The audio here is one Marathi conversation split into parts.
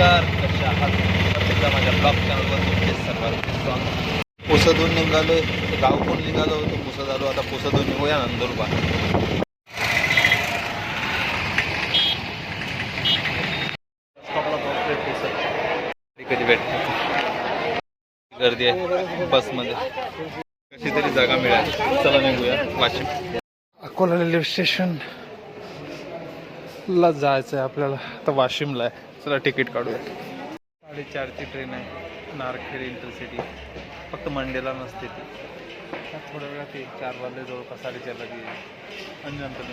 नमस्कार कशा आहात? एकदा माझ्या ब्लॉग चॅनलवर तुमचे सर्वांचे स्वागत. पुसदून निघालोय. गाव कोण निघालो होतो? पुसद आलो आता पुसदून निघूया नंदुरबार. कधी भेटतो गर्दी आहे बसमध्ये कशी तरी जागा मिळाली. चला निघूया. वाशिम. अकोला रेल्वे स्टेशन ला जायचं आहे आपल्याला. आता वाशिमला आहे. चला तिकीट काढूया. साडेचारची ट्रेन आहे. नारखेड इंटरसिटी फक्त मंडेला नसते ती. थोड्या वेळात येईल चार वाजले जवळपास साडेचारला येईल. आणि नंतर.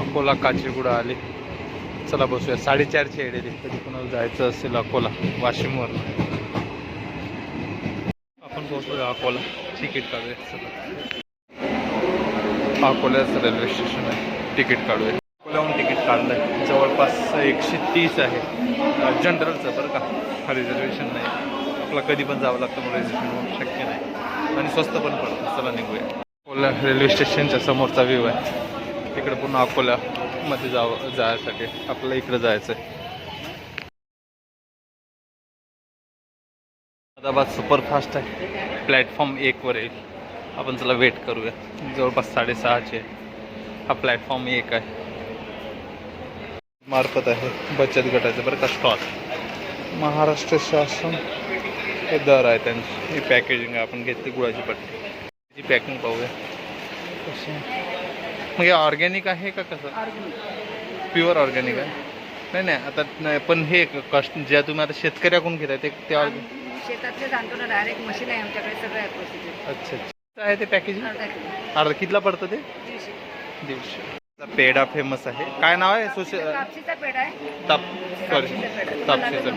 अकोला काचीगुडा आली. चला बसूया. साडेचारची येडेली कधी कोणाला जायचं असेल अकोला वाशिमवर आपण पोहोचलो अकोला. तिकीट काढूया. चला. अकोल्याचं रेल्वे स्टेशन आहे. तिकीट काढूया. अकोल्याहून तिकीट काढलं आहे जवळपास एकशे तीस आहे. जनरलचं बरं का. रिझर्वेशन नाही. आपला कधी पण जावं लागतं मग रिझर्वेशन शक्य नाही. आणि स्वस्त पण पडतं. चला निघूया. अकोला रेल्वे स्टेशनच्या समोरचा व्ह्यू आहे. तिकडे पुन्हा अकोल्यामध्ये जावं जायसाठी. आपल्याला इकडे जायचं आहे अहमदाबाद सुपरफास्ट आहे. प्लॅटफॉर्म एकवर येईल. आपण चला वेट करूया. जवळपास साडेसहाचे हा प्लॅटफॉर्म एक आहे. मार्फत आहे बचत गटाचं बरं का स्टॉल महाराष्ट्र शासन हे दर आहे त्यांची. ही पॅकेजिंग आहे आपण घेतली गुळाची पट्टी. त्याची पॅकिंग पाहूया. मग हे ऑर्गॅनिक आहे का कसं? प्युअर ऑर्गॅनिक आहे. नाही नाही आता नाही पण हे कष्ट ज्या तुम्ही आता शेतकऱ्याकडून घेताय ते ते शेतातले डायरेक्ट मशीन आहे आमच्याकडे सगळं आहे प्रोसिजर अच्छा अच्छा. आहे ते पॅकेजिंग अर्धा कितीला पडतं ते? दीडशे. पेढा फेमस आहे. काय नाव आहे? ताप सॉरी पेढा. तापशीचा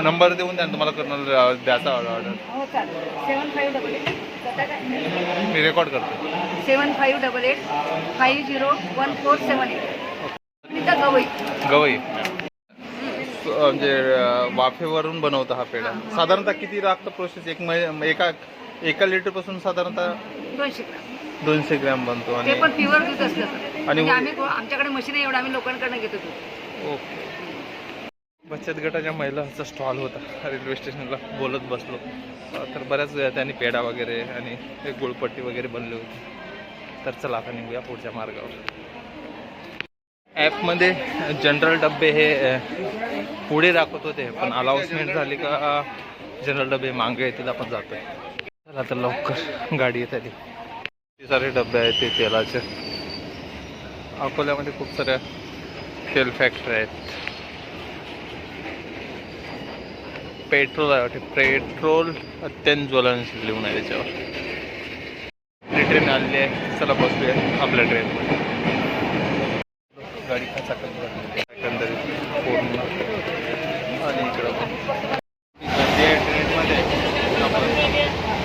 नंबर पेढा. देऊन द्या तुम्हाला करणार द्यायचा ऑर्डर मी रेकॉर्ड करतो. Seven five double eight five zero one four seven eight Gawai. Gawai. म्हणजे वाफेवरून बनवता हा पेढा. साधारणतः किती लागतं प्रोसेस एक एका एका लिटरपासून साधारणतः दोनशे ग्राम. दोनशे ग्रॅम बनतो ते आणि पण प्युअर दूध असतं. आणि म्हणजे आम्ही आमच्याकडे मशीन एवढं आम्ही लोकांकडनं घेतो दूध ओके. बचत गटाच्या महिलांचा स्टॉल होता रेल्वे स्टेशनला. बोलत बसलो. अं, तर बऱ्याच वेळा त्यांनी पेढा वगैरे आणि एक गुळपट्टी वगैरे बनली होती. तर चला आता निघूया पुढच्या मार्गावर. ॲपमध्ये जनरल डबे हे अं, पुढे दाखवत होते पण अनाऊन्समेंट झाली का जनरल डबे मागे येतील आपण जातोय. आता लवकर गाडी येत आली. किती सारे डबे आहेत ते तेलाचे? अकोल्यामध्ये खूप साऱ्या तेल फॅक्टरी आहेत. पेट्रोल आहे वाटते. पेट्रोल अत्यंत ज्वलनशील लिहून आहे त्याच्यावर आपली ट्रेन आलेली आहे. चला बसूया आपल्या ट्रेनमध्ये गाडी खचाखच भरलेली एकंदरीत पूर्ण. आणि इकडं पण गर्दी आहे ट्रेनमध्ये आपण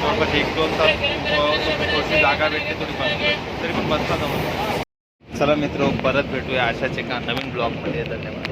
जवळपास एक दोन तास थोडीशी जागा भेटते थोडी बसतो तरी पण बसता जमत चला मित्र परत भेटूया अशाच एका नवीन ब्लॉगमध्ये. धन्यवाद.